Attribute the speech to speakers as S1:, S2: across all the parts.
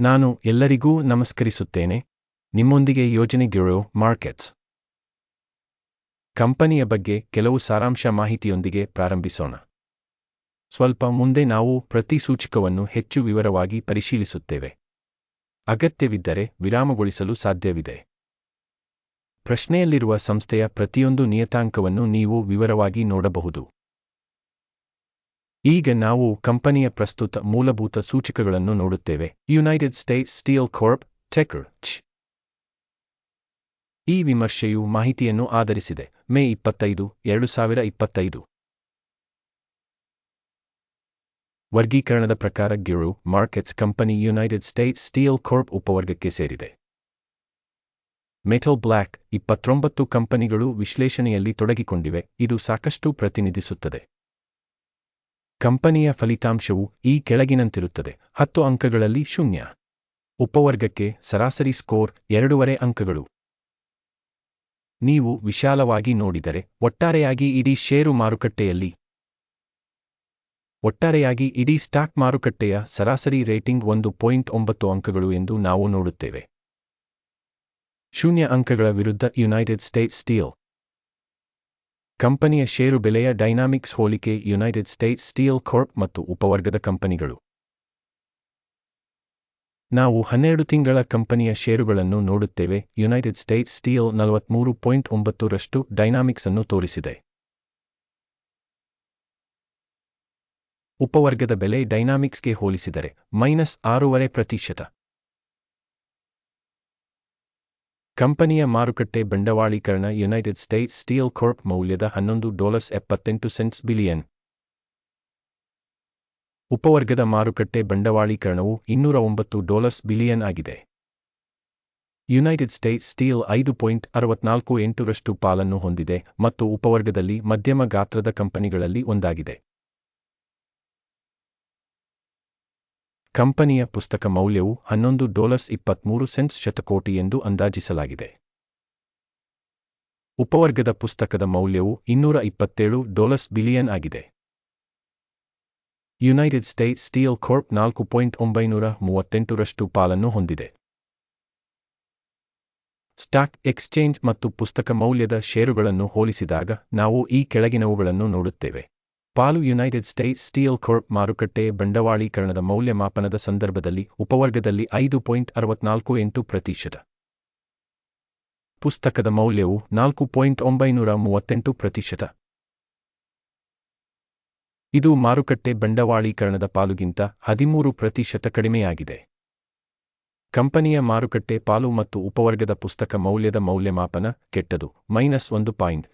S1: ನಾನು ಎಲ್ಲರಿಗೂ ನಮಸ್ಕರಿಸುತ್ತೇನೆ. ನಿಮ್ಮೊಂದಿಗೆ ಯೋಜನೆ ಮಾರ್ಕೆಟ್ಸ್. ಕಂಪನಿಯ ಬಗ್ಗೆ ಕೆಲವು ಸಾರಾಂಶ ಮಾಹಿತಿಯೊಂದಿಗೆ ಪ್ರಾರಂಭಿಸೋಣ. ಸ್ವಲ್ಪ ಮುಂದೆ ನಾವು ಪ್ರತಿ ಸೂಚಕವನ್ನು ಹೆಚ್ಚು ವಿವರವಾಗಿ ಪರಿಶೀಲಿಸುತ್ತೇವೆ. ಅಗತ್ಯವಿದ್ದರೆ ವಿರಾಮಗೊಳಿಸಲು ಸಾಧ್ಯವಿದೆ. ಪ್ರಶ್ನೆಯಲ್ಲಿರುವ ಸಂಸ್ಥೆಯ ಪ್ರತಿಯೊಂದು ನಿಯತಾಂಕವನ್ನು ನೀವು ವಿವರವಾಗಿ ನೋಡಬಹುದು. ಈಗ ನಾವು ಕಂಪನಿಯ ಪ್ರಸ್ತುತ ಮೂಲಭೂತ ಸೂಚಕಗಳನ್ನು ನೋಡುತ್ತೇವೆ. United States Steel Corp ticker ಈ ವಿಮರ್ಶೆಯು ಮಾಹಿತಿಯನ್ನು ಆಧರಿಸಿದೆ. ಮೇ ಇಪ್ಪತ್ತೈದು, ಎರಡು ಸಾವಿರ ಇಪ್ಪತ್ತೈದು. ವರ್ಗೀಕರಣದ ಪ್ರಕಾರ Gir markets company United States Steel Corp ಉಪವರ್ಗಕ್ಕೆ ಸೇರಿದೆ. ಮೆಟಲ್ ಬ್ಲ್ಯಾಕ್ ಇಪ್ಪತ್ತೊಂಬತ್ತು ಕಂಪನಿಗಳು ವಿಶ್ಲೇಷಣೆಯಲ್ಲಿ ತೊಡಗಿಕೊಂಡಿವೆ. ಇದು ಸಾಕಷ್ಟು ಪ್ರತಿನಿಧಿಸುತ್ತದೆ. ಕಂಪನಿಯ ಫಲಿತಾಂಶವು ಈ ಕೆಳಗಿನಂತಿರುತ್ತದೆ. ಹತ್ತು ಅಂಕಗಳಲ್ಲಿ ಶೂನ್ಯ. ಉಪವರ್ಗಕ್ಕೆ ಸರಾಸರಿ ಸ್ಕೋರ್ ಎರಡೂವರೆ ಅಂಕಗಳು. ನೀವು ವಿಶಾಲವಾಗಿ ನೋಡಿದರೆ ಒಟ್ಟಾರೆಯಾಗಿ ಇಡೀ ಷೇರು ಮಾರುಕಟ್ಟೆಯಲ್ಲಿ ಒಟ್ಟಾರೆಯಾಗಿ ಇಡೀ ಸ್ಟಾಕ್ ಮಾರುಕಟ್ಟೆಯ ಸರಾಸರಿ ರೇಟಿಂಗ್ ಒಂದು ಪಾಯಿಂಟ್ ಒಂಬತ್ತು ಅಂಕಗಳು ಎಂದು ನಾವು ನೋಡುತ್ತೇವೆ. ಶೂನ್ಯ ಅಂಕಗಳ ವಿರುದ್ಧ ಯುನೈಟೆಡ್ ಸ್ಟೇಟ್ಸ್ ಸ್ಟೀಲ್. ಕಂಪನಿಯ ಷೇರು ಬೆಲೆಯ ಡೈನಾಮಿಕ್ಸ್ ಹೋಲಿಕೆ ಯುನೈಟೆಡ್ ಸ್ಟೇಟ್ಸ್ ಸ್ಟೀಲ್ ಕಾರ್ಪ್ ಮತ್ತು ಉಪವರ್ಗದ ಕಂಪನಿಗಳು. ನಾವು ಹನ್ನೆರಡು ತಿಂಗಳ ಕಂಪನಿಯ ಷೇರುಗಳನ್ನು ನೋಡುತ್ತೇವೆ. ಯುನೈಟೆಡ್ ಸ್ಟೇಟ್ಸ್ ಸ್ಟೀಲ್ ನಲವತ್ಮೂರು ಪಾಯಿಂಟ್ ಒಂಬತ್ತರಷ್ಟು ಡೈನಾಮಿಕ್ಸ್ ಅನ್ನು ತೋರಿಸಿದೆ. ಉಪವರ್ಗದ ಬೆಲೆ ಡೈನಾಮಿಕ್ಸ್ಗೆ ಹೋಲಿಸಿದರೆ ಮೈನಸ್ ಆರೂವರೆ ಪ್ರತಿಶತ. ಕಂಪನಿಯ ಮಾರುಕಟ್ಟೆ ಬಂಡವಾಳೀಕರಣ ಯುನೈಟೆಡ್ ಸ್ಟೇಟ್ಸ್ ಸ್ಟೀಲ್ ಕಾರ್ಪ್ ಮೌಲ್ಯದ ಹನ್ನೊಂದು ಡಾಲರ್ಸ್ ಎಪ್ಪತ್ತೆಂಟು ಸೆಂಟ್ಸ್ ಬಿಲಿಯನ್. ಉಪವರ್ಗದ ಮಾರುಕಟ್ಟೆ ಬಂಡವಾಳೀಕರಣವು ಇನ್ನೂರ ಒಂಬತ್ತು ಡಾಲರ್ಸ್ ಬಿಲಿಯನ್ ಆಗಿದೆ. ಯುನೈಟೆಡ್ ಸ್ಟೇಟ್ಸ್ ಸ್ಟೀಲ್ ಐದು ಪಾಯಿಂಟ್ ಅರವತ್ನಾಲ್ಕು ಎಂಟರಷ್ಟು ಪಾಲನ್ನು ಹೊಂದಿದೆ ಮತ್ತು ಉಪವರ್ಗದಲ್ಲಿ ಮಧ್ಯಮ ಗಾತ್ರದ ಕಂಪನಿಗಳಲ್ಲಿ ಒಂದಾಗಿದೆ. ಕಂಪನಿಯ ಪುಸ್ತಕ ಮೌಲ್ಯವು ಹನ್ನೊಂದು ಡಾಲರ್ಸ್ ಇಪ್ಪತ್ಮೂರು ಸೆಂಟ್ಸ್ ಶತಕೋಟಿ ಎಂದು ಅಂದಾಜಿಸಲಾಗಿದೆ. ಉಪವರ್ಗದ ಪುಸ್ತಕದ ಮೌಲ್ಯವು ಇನ್ನೂರ ಇಪ್ಪತ್ತೇಳು ಡಾಲರ್ಸ್ ಬಿಲಿಯನ್ ಆಗಿದೆ. ಯುನೈಟೆಡ್ ಸ್ಟೇಟ್ಸ್ ಸ್ಟೀಲ್ ಕಾರ್ಪ್ ನಾಲ್ಕು ಪಾಯಿಂಟ್ ಒಂಬೈನೂರ ಮೂವತ್ತೆಂಟರಷ್ಟು ಪಾಲನ್ನು ಹೊಂದಿದೆ. ಸ್ಟಾಕ್ ಎಕ್ಸ್ಚೇಂಜ್ ಮತ್ತು ಪುಸ್ತಕ ಮೌಲ್ಯದ ಷೇರುಗಳನ್ನು ಹೋಲಿಸಿದಾಗ ನಾವು ಈ ಕೆಳಗಿನವುಗಳನ್ನು ನೋಡುತ್ತೇವೆ. ಪಾಲು ಯುನೈಟೆಡ್ ಸ್ಟೇಟ್ಸ್ ಸ್ಟೀಲ್ ಕಾರ್ಪ್ ಮಾರುಕಟ್ಟೆ ಬಂಡವಾಳೀಕರಣದ ಮೌಲ್ಯಮಾಪನದ ಸಂದರ್ಭದಲ್ಲಿ ಉಪವರ್ಗದಲ್ಲಿ ಐದು ಪಾಯಿಂಟ್ ಅರವತ್ನಾಲ್ಕು ಎಂಟು ಪ್ರತಿಶತ. ಪುಸ್ತಕದ ಮೌಲ್ಯವು ನಾಲ್ಕು ಪಾಯಿಂಟ್ ಒಂಬೈನೂರ ಮೂವತ್ತೆಂಟು ಪ್ರತಿಶತ. ಇದು ಮಾರುಕಟ್ಟೆ ಬಂಡವಾಳೀಕರಣದ ಪಾಲುಗಿಂತ ಹದಿಮೂರು ಪ್ರತಿಶತ ಕಡಿಮೆಯಾಗಿದೆ. ಕಂಪನಿಯ ಮಾರುಕಟ್ಟೆ ಪಾಲು ಮತ್ತು ಉಪವರ್ಗದ ಪುಸ್ತಕ ಮೌಲ್ಯದ ಮೌಲ್ಯಮಾಪನ ಕೆಟ್ಟದು, ಮೈನಸ್ ಒಂದು ಪಾಯಿಂಟ್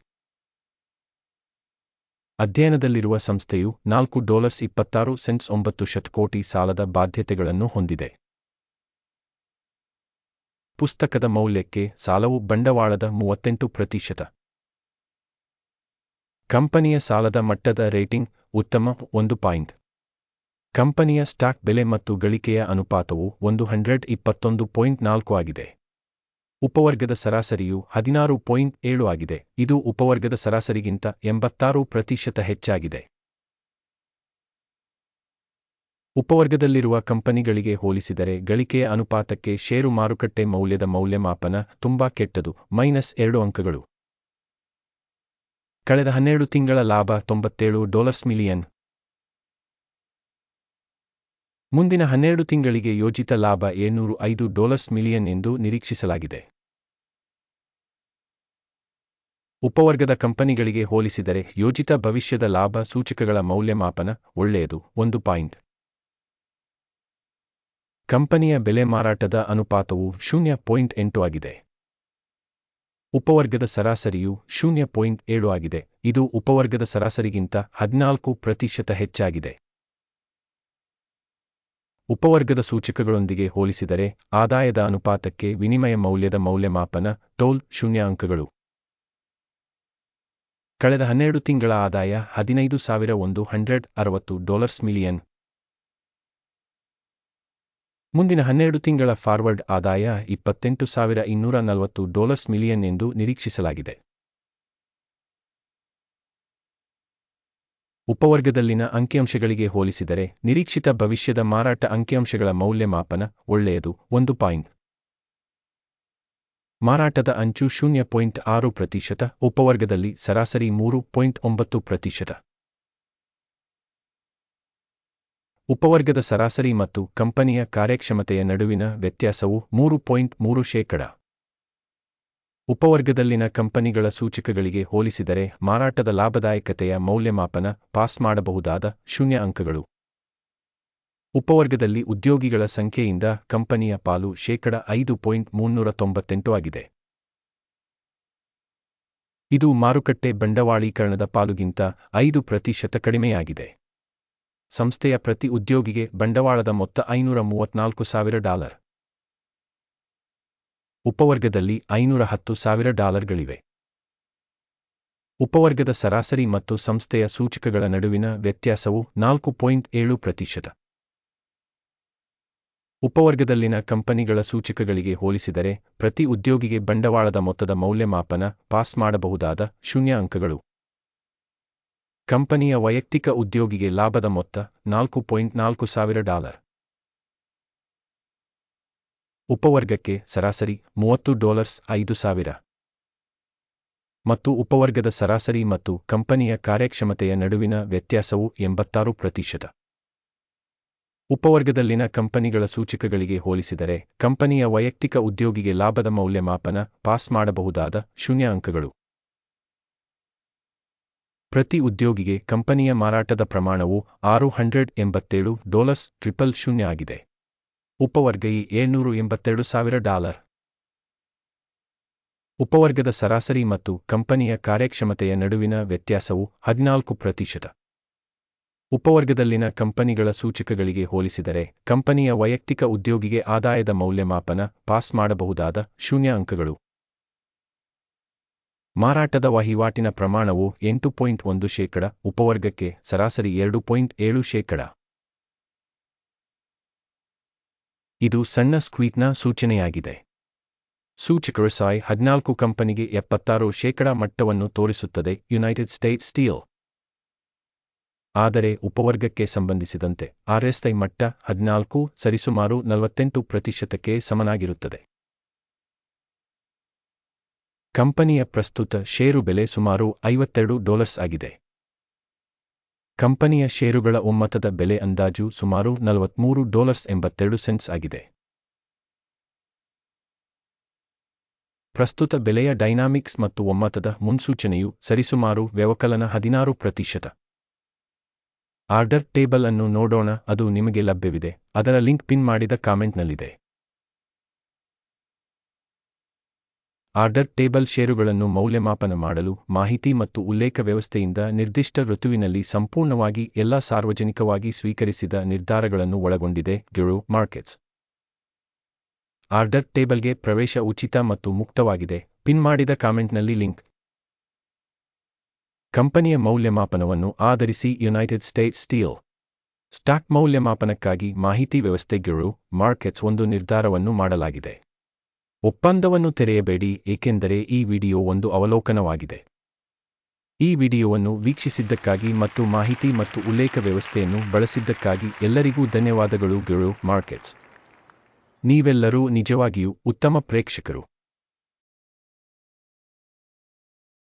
S1: ಅಧ್ಯಯನದಲ್ಲಿರುವ ಸಂಸ್ಥೆಯು ನಾಲ್ಕು ಡಾಲರ್ಸ್ ಇಪ್ಪತ್ತಾರು ಸೆಂಟ್ಸ್ ಒಂಬತ್ತು ಶತಕೋಟಿ ಸಾಲದ ಬಾಧ್ಯತೆಗಳನ್ನು ಹೊಂದಿದೆ. ಪುಸ್ತಕದ ಮೌಲ್ಯಕ್ಕೆ ಸಾಲವು ಬಂಡವಾಳದ ಮೂವತ್ತೆಂಟು ಪ್ರತಿಶತ. ಕಂಪನಿಯ ಸಾಲದ ಮಟ್ಟದ ರೇಟಿಂಗ್ ಉತ್ತಮ ಒಂದು ಪಾಯಿಂಟ್. ಕಂಪನಿಯ ಸ್ಟಾಕ್ ಬೆಲೆ ಮತ್ತು ಗಳಿಕೆಯ ಅನುಪಾತವು ಒಂದು ಹಂಡ್ರೆಡ್ ಇಪ್ಪತ್ತೊಂದು ಪಾಯಿಂಟ್ ನಾಲ್ಕು ಆಗಿದೆ. ಉಪವರ್ಗದ ಸರಾಸರಿಯು ಹದಿನಾರು ಪಾಯಿಂಟ್ ಏಳು ಆಗಿದೆ. ಇದು ಉಪವರ್ಗದ ಸರಾಸರಿಗಿಂತ ಎಂಬತ್ತಾರು ಪ್ರತಿಶತ ಹೆಚ್ಚಾಗಿದೆ. ಉಪವರ್ಗದಲ್ಲಿರುವ ಕಂಪನಿಗಳಿಗೆ ಹೋಲಿಸಿದರೆ ಗಳಿಕೆಯ ಅನುಪಾತಕ್ಕೆ ಷೇರು ಮಾರುಕಟ್ಟೆ ಮೌಲ್ಯದ ಮೌಲ್ಯಮಾಪನ ತುಂಬಾ ಕೆಟ್ಟದು. ಮೈನಸ್ ಎರಡು ಅಂಕಗಳು. ಕಳೆದ ಹನ್ನೆರಡು ತಿಂಗಳ ಲಾಭ ತೊಂಬತ್ತೇಳು ಡಾಲರ್ಸ್ ಮಿಲಿಯನ್. ಮುಂದಿನ ಹನ್ನೆರಡು ತಿಂಗಳಿಗೆ ಯೋಜಿತ ಲಾಭ ಏಳ್ನೂರು ಐದು ಡಾಲರ್ಸ್ ಮಿಲಿಯನ್ ಎಂದು ನಿರೀಕ್ಷಿಸಲಾಗಿದೆ. ಉಪವರ್ಗದ ಕಂಪನಿಗಳಿಗೆ ಹೋಲಿಸಿದರೆ ಯೋಜಿತ ಭವಿಷ್ಯದ ಲಾಭ ಸೂಚಕಗಳ ಮೌಲ್ಯಮಾಪನ ಒಳ್ಳೆಯದು. ಒಂದು ಪಾಯಿಂಟ್. ಕಂಪನಿಯ ಬೆಲೆ ಮಾರಾಟದ ಅನುಪಾತವು ಶೂನ್ಯ ಪಾಯಿಂಟ್ ಎಂಟು ಆಗಿದೆ. ಉಪವರ್ಗದ ಸರಾಸರಿಯು ಶೂನ್ಯ ಪಾಯಿಂಟ್ ಏಳು ಆಗಿದೆ. ಇದು ಉಪವರ್ಗದ ಸರಾಸರಿಗಿಂತ ಹದಿನಾಲ್ಕು ಪ್ರತಿಶತ ಹೆಚ್ಚಾಗಿದೆ. ಉಪವರ್ಗದ ಸೂಚಕಗಳೊಂದಿಗೆ ಹೋಲಿಸಿದರೆ ಆದಾಯದ ಅನುಪಾತಕ್ಕೆ ವಿನಿಮಯ ಮೌಲ್ಯದ ಮೌಲ್ಯಮಾಪನ ಟೋಲ್ ಶೂನ್ಯ ಅಂಕಗಳು. ಕಳೆದ ಹನ್ನೆರಡು ತಿಂಗಳ ಆದಾಯ ಹದಿನೈದು ಸಾವಿರ ಒಂದು ಹಂಡ್ರೆಡ್ ಅರವತ್ತು ಡಾಲರ್ಸ್ ಮಿಲಿಯನ್. ಮುಂದಿನ ಹನ್ನೆರಡು ತಿಂಗಳ ಫಾರ್ವರ್ಡ್ ಆದಾಯ ಇಪ್ಪತ್ತೆಂಟು ಸಾವಿರ ಇನ್ನೂರ ನಲವತ್ತು ಡಾಲರ್ಸ್ ಮಿಲಿಯನ್ ಎಂದು ನಿರೀಕ್ಷಿಸಲಾಗಿದೆ. ಉಪವರ್ಗದಲ್ಲಿನ ಅಂಕಿಅಂಶಗಳಿಗೆ ಹೋಲಿಸಿದರೆ ನಿರೀಕ್ಷಿತ ಭವಿಷ್ಯದ ಮಾರಾಟ ಅಂಕಿಅಂಶಗಳ ಮೌಲ್ಯಮಾಪನ ಒಳ್ಳೆಯದು ಒಂದು ಪಾಯಿಂಟ್. ಮಾರಾಟದ ಅಂಚು ಶೂನ್ಯ ಪಾಯಿಂಟ್ ಆರು ಪ್ರತಿಶತ, ಉಪವರ್ಗದಲ್ಲಿ ಸರಾಸರಿ ಮೂರು ಪಾಯಿಂಟ್ ಒಂಬತ್ತು ಪ್ರತಿಶತ. ಉಪವರ್ಗದ ಸರಾಸರಿ ಮತ್ತು ಕಂಪನಿಯ ಕಾರ್ಯಕ್ಷಮತೆಯ ನಡುವಿನ ವ್ಯತ್ಯಾಸವು ಮೂರು ಪಾಯಿಂಟ್ ಮೂರು ಶೇಕಡ. ಉಪವರ್ಗದಲ್ಲಿನ ಕಂಪನಿಗಳ ಸೂಚಕಗಳಿಗೆ ಹೋಲಿಸಿದರೆ ಮಾರಾಟದ ಲಾಭದಾಯಕತೆಯ ಮೌಲ್ಯಮಾಪನ ಪಾಸ್ ಮಾಡಬಹುದಾದ ಶೂನ್ಯ ಅಂಕಗಳು. ಉಪವರ್ಗದಲ್ಲಿ ಉದ್ಯೋಗಿಗಳ ಸಂಖ್ಯೆಯಿಂದ ಕಂಪನಿಯ ಪಾಲು ಶೇಕಡ ಐದು ಪಾಯಿಂಟ್ ಮುನ್ನೂರ ತೊಂಬತ್ತೆಂಟು ಆಗಿದೆ. ಇದು ಮಾರುಕಟ್ಟೆ ಬಂಡವಾಳೀಕರಣದ ಪಾಲುಗಿಂತ ಐದು ಪ್ರತಿಶತ ಕಡಿಮೆಯಾಗಿದೆ. ಸಂಸ್ಥೆಯ ಪ್ರತಿ ಉದ್ಯೋಗಿಗೆ ಬಂಡವಾಳದ ಮೊತ್ತ ಐನೂರ ಮೂವತ್ನಾಲ್ಕು ಸಾವಿರ ಡಾಲರ್. ಉಪವರ್ಗದಲ್ಲಿ ಐನೂರ ಹತ್ತು ಸಾವಿರ ಡಾಲರ್ಗಳಿವೆ. ಉಪವರ್ಗದ ಸರಾಸರಿ ಮತ್ತು ಸಂಸ್ಥೆಯ ಸೂಚಕಗಳ ನಡುವಿನ ವ್ಯತ್ಯಾಸವು ನಾಲ್ಕು ಪಾಯಿಂಟ್ ಏಳು ಪ್ರತಿಶತ. ಉಪವರ್ಗದಲ್ಲಿನ ಕಂಪನಿಗಳ ಸೂಚಕಗಳಿಗೆ ಹೋಲಿಸಿದರೆ, ಪ್ರತಿ ಉದ್ಯೋಗಿಗೆ ಬಂಡವಾಳದ ಮೊತ್ತದ ಮೌಲ್ಯಮಾಪನ, ಪಾಸ್ ಮಾಡಬಹುದಾದ ಶೂನ್ಯ ಅಂಕಗಳು. ಕಂಪನಿಯ ವೈಯಕ್ತಿಕ ಉದ್ಯೋಗಿಗೆ ಲಾಭದ ಮೊತ್ತ ನಾಲ್ಕು ಪಾಯಿಂಟ್ ನಾಲ್ಕು ಸಾವಿರ ಡಾಲರ್. ಉಪವರ್ಗಕ್ಕೆ ಸರಾಸರಿ ಮೂವತ್ತು ಡಾಲರ್ಸ್ ಐದು ಸಾವಿರ. ಮತ್ತು ಉಪವರ್ಗದ ಸರಾಸರಿ ಮತ್ತು ಕಂಪನಿಯ ಕಾರ್ಯಕ್ಷಮತೆಯ ನಡುವಿನ ವ್ಯತ್ಯಾಸವು ಎಂಬತ್ತಾರು ಪ್ರತಿಶತ. ಉಪವರ್ಗದಲ್ಲಿನ ಕಂಪನಿಗಳ ಸೂಚಕಗಳಿಗೆ ಹೋಲಿಸಿದರೆ, ಕಂಪನಿಯ ವೈಯಕ್ತಿಕ ಉದ್ಯೋಗಿಗೆ ಲಾಭದ ಮೌಲ್ಯಮಾಪನ ಪಾಸ್ ಮಾಡಬಹುದಾದ ಶೂನ್ಯ ಅಂಕಗಳು. ಪ್ರತಿ ಉದ್ಯೋಗಿಗೆ ಕಂಪನಿಯ ಮಾರಾಟದ ಪ್ರಮಾಣವು ಆರು ಹಂಡ್ರೆಡ್ ಎಂಬತ್ತೇಳು ಡಾಲರ್ಸ್ ಟ್ರಿಪಲ್ ಶೂನ್ಯ ಆಗಿದೆ. ಉಪವರ್ಗ ಈ ಏಳ್ನೂರು ಎಂಬತ್ತೆರಡು ಸಾವಿರ ಡಾಲರ್. ಉಪವರ್ಗದ ಸರಾಸರಿ ಮತ್ತು ಕಂಪನಿಯ ಕಾರ್ಯಕ್ಷಮತೆಯ ನಡುವಿನ ವ್ಯತ್ಯಾಸವು ಹದಿನಾಲ್ಕು ಪ್ರತಿಶತ. ಉಪವರ್ಗದಲ್ಲಿನ ಕಂಪನಿಗಳ ಸೂಚಕಗಳಿಗೆ ಹೋಲಿಸಿದರೆ, ಕಂಪನಿಯ ವೈಯಕ್ತಿಕ ಉದ್ಯೋಗಿಗೆ ಆದಾಯದ ಮೌಲ್ಯಮಾಪನ, ಪಾಸ್ ಮಾಡಬಹುದಾದ ಶೂನ್ಯ ಅಂಕಗಳು. ಮಾರಾಟದ ವಹಿವಾಟಿನ ಪ್ರಮಾಣವು ಎಂಟು ಪಾಯಿಂಟ್ ಒಂದು ಶೇಕಡ, ಉಪವರ್ಗಕ್ಕೆ ಸರಾಸರಿ ಎರಡು ಪಾಯಿಂಟ್ ಏಳು ಶೇಕಡ. ಇದು ಸಣ್ಣ ಸ್ಕ್ವೀಟ್ನ ಸೂಚನೆಯಾಗಿದೆ. ಸೂಚಕರು ಸಾಯ್ ಹದಿನಾಲ್ಕು ಕಂಪನಿಗೆ ಎಪ್ಪತ್ತಾರು ಶೇಕಡ ಮಟ್ಟವನ್ನು ತೋರಿಸುತ್ತದೆ, ಯುನೈಟೆಡ್ ಸ್ಟೇಟ್ಸ್ ಸ್ಟೀಲ್. ಆದರೆ ಉಪವರ್ಗಕ್ಕೆ ಸಂಬಂಧಿಸಿದಂತೆ ಆರ್ಎಸ್ಐ ಮಟ್ಟ ಹದಿನಾಲ್ಕು ಸರಿಸುಮಾರು ನಲವತ್ತೆಂಟು ಪ್ರತಿಶತಕ್ಕೆ ಸಮನಾಗಿರುತ್ತದೆ. ಕಂಪನಿಯ ಪ್ರಸ್ತುತ ಷೇರು ಬೆಲೆ ಸುಮಾರು ಐವತ್ತೆರಡು ಡಾಲರ್ಸ್ ಆಗಿದೆ. ಕಂಪನಿಯ ಷೇರುಗಳ ಒಮ್ಮತದ ಬೆಲೆ ಅಂದಾಜು ಸುಮಾರು ನಲವತ್ಮೂರು ಡಾಲರ್ಸ್ ಎಂಬತ್ತೆರಡು ಸೆಂಟ್ಸ್ ಆಗಿದೆ. ಪ್ರಸ್ತುತ ಬೆಲೆಯ ಡೈನಾಮಿಕ್ಸ್ ಮತ್ತು ಒಮ್ಮತದ ಮುನ್ಸೂಚನೆಯು ಸರಿಸುಮಾರು ವ್ಯವಕಲನ ಹದಿನಾರು ಪ್ರತಿಶತ. ಆರ್ಡರ್ ಟೇಬಲ್ ಅನ್ನು ನೋಡೋಣ, ಅದು ನಿಮಗೆ ಲಭ್ಯವಿದೆ. ಅದರ ಲಿಂಕ್ ಪಿನ್ ಮಾಡಿದ ಕಾಮೆಂಟ್ನಲ್ಲಿದೆ. ಆರ್ಡರ್ ಟೇಬಲ್ ಷೇರುಗಳನ್ನು ಮೌಲ್ಯಮಾಪನ ಮಾಡಲು, ಮಾಹಿತಿ ಮತ್ತು ಉಲ್ಲೇಖ ವ್ಯವಸ್ಥೆಯಿಂದ ನಿರ್ದಿಷ್ಟ ಋತುವಿನಲ್ಲಿ ಸಂಪೂರ್ಣವಾಗಿ ಎಲ್ಲ ಸಾರ್ವಜನಿಕವಾಗಿ ಸ್ವೀಕರಿಸಿದ ನಿರ್ಧಾರಗಳನ್ನು ಒಳಗೊಂಡಿದೆ ಗಿರು ಮಾರ್ಕೆಟ್ಸ್. ಆರ್ಡರ್ ಟೇಬಲ್ಗೆ ಪ್ರವೇಶ ಉಚಿತ ಮತ್ತು ಮುಕ್ತವಾಗಿದೆ. ಪಿನ್ ಮಾಡಿದ ಕಾಮೆಂಟ್ನಲ್ಲಿ ಲಿಂಕ್. ಕಂಪನಿಯ ಮೌಲ್ಯಮಾಪನವನ್ನು ಆಧರಿಸಿ ಯುನೈಟೆಡ್ ಸ್ಟೇಟ್ಸ್ ಸ್ಟೀಲ್ ಸ್ಟಾಕ್ ಮೌಲ್ಯಮಾಪನಕ್ಕಾಗಿ ಮಾಹಿತಿ ವ್ಯವಸ್ಥೆಗಳು ಮಾರ್ಕೆಟ್ಸ್ ಒಂದು ನಿರ್ಧಾರವನ್ನು ಮಾಡಲಾಗಿದೆ. ಒಪ್ಪಂದವನ್ನು ತೆರೆಯಬೇಡಿ, ಏಕೆಂದರೆ ಈ ವಿಡಿಯೋ ಒಂದು ಅವಲೋಕನವಾಗಿದೆ. ಈ ವಿಡಿಯೋವನ್ನು ವೀಕ್ಷಿಸಿದ್ದಕ್ಕಾಗಿ ಮತ್ತು ಮಾಹಿತಿ ಮತ್ತು ಉಲ್ಲೇಖ ವ್ಯವಸ್ಥೆಯನ್ನು ಬಳಸಿದ್ದಕ್ಕಾಗಿ ಎಲ್ಲರಿಗೂ ಧನ್ಯವಾದಗಳು ಗಿರು ಮಾರ್ಕೆಟ್ಸ್ ನೀವೆಲ್ಲರೂ ನಿಜವಾಗಿಯೂ ಉತ್ತಮ ಪ್ರೇಕ್ಷಕರು.